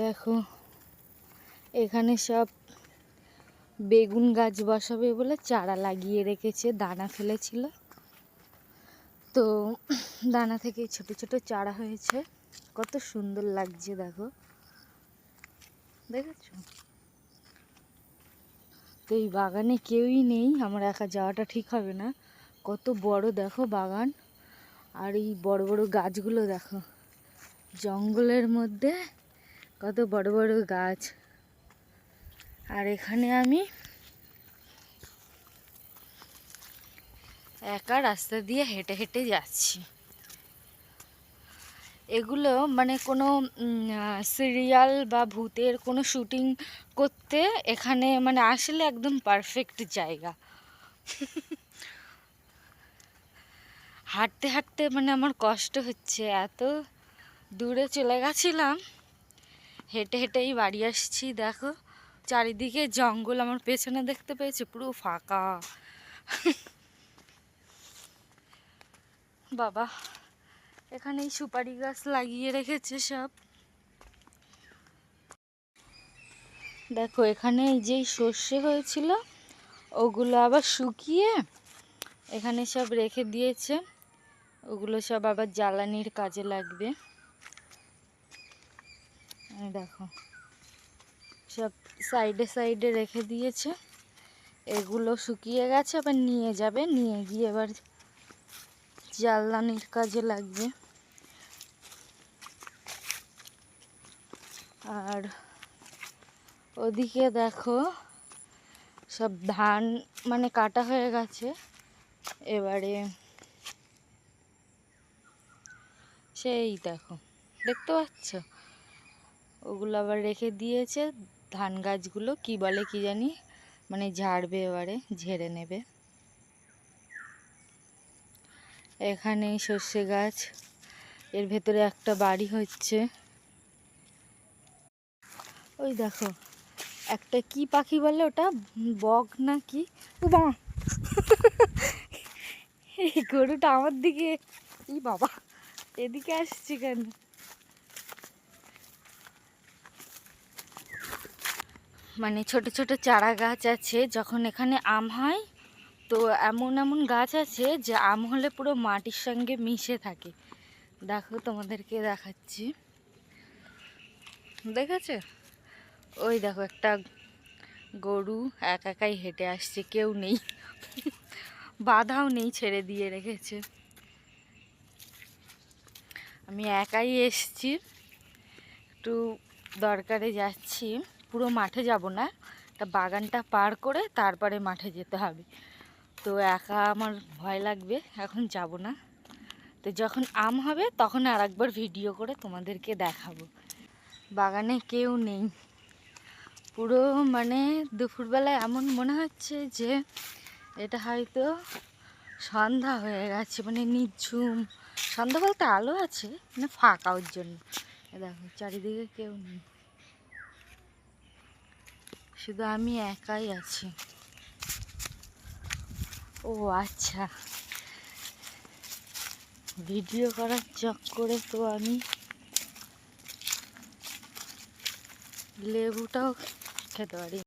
দেখো, এখানে সব বেগুন গাছ বসাবে বলে চারা লাগিয়ে রেখেছে, দানা ফেলেছিল। তো দানা থেকে ছোট ছোট চারা হয়েছে, কত সুন্দর লাগছে দেখো। দেখেছ? তো এই বাগানে কেউই নেই, আমার একা যাওয়াটা ঠিক হবে না। কত বড় দেখো বাগান, আর এই বড় বড় গাছগুলো দেখো। জঙ্গলের মধ্যে কত বড় বড় গাছ। আর এখানে আমি একা রাস্তা দিয়ে হেঁটে হেঁটে যাচ্ছি। এগুলো মানে কোনো সিরিয়াল বা ভূতের কোনো শুটিং করতে এখানে মানে আসলে একদম পারফেক্ট জায়গা। হাঁটতে হাঁটতে মানে আমার কষ্ট হচ্ছে। এত দূরে চলে গেছিলাম হেঁটে হেঁটেই বাড়ি আসছি, দেখো। চারিদিকে জঙ্গল, আমার পেছনে দেখতে পেয়েছে? পুরো ফাঁকা। বাবা, এখানেই সুপারি গাছ লাগিয়ে রেখেছে সব। দেখো, এখানে যেই সর্ষে হয়েছিল, ওগুলো আবার শুকিয়ে এখানে সব রেখে দিয়েছে। ওগুলো সব আবার জ্বালানির কাজে লাগবে। দেখো, সব সাইডে সাইডে রেখে দিয়েছে। এগুলো শুকিয়ে গেছে, আবার নিয়ে যাবে। নিয়ে গিয়ে এবার জ্বালানির কাজে লাগবে। আর ওদিকে দেখো, সব ধান মানে কাটা হয়ে গেছে। এবারে সেই দেখো, দেখতে পাচ্ছ? ওগুলো আবার রেখে দিয়েছে। ধান গাছগুলো কি বলে কি জানি মানে ঝাড়বে এবারে, ঝেড়ে নেবে। এখানে সর্ষে গাছ। এর ভেতরে একটা বাড়ি হচ্ছে। ওই দেখো, একটা কি পাখি বলে ওটা? বক না কি? বা এই গরুটা আমার দিকে, ই বাবা! এদিকে আসছে কেন? মানে ছোট ছোট চারা গাছ আছে, যখন এখানে আম হয়, তো এমন এমন গাছ আছে যে আম হলে পুরো মাটির সঙ্গে মিশে থাকে। দেখো তোমাদেরকে দেখাচ্ছি। দেখেছে? ওই দেখো একটা গরু এক একাই হেঁটে আসছে, কেউ নেই। বাধাও নেই ছেড়ে দিয়ে রেখেছে। আমি একাই এসছি। একটু দরকারে যাচ্ছি। পুরো মাঠে যাব না। তা বাগানটা পার করে তারপরে মাঠে যেতে হবে। তো একা আমার ভয় লাগবে, এখন যাব না। তো যখন আম হবে তখন আর একবার ভিডিও করে তোমাদেরকে দেখাবো। বাগানে কেউ নেই। পুরো মানে দুপুরবেলায় এমন মনে হচ্ছে যে এটা হয়তো সন্ধ্যা হয়ে গেছে মানে নিঝুম। সন্ধ্যা বলতে আলো আছে মানে ফাঁকা ওর জন্য। দেখো, চারিদিকে কেউ নেই। শুধু আমি একাই আছি। ও আচ্ছা। ভিডিও করার চক্করে তো আমি লেবুটাও খেতে পারি।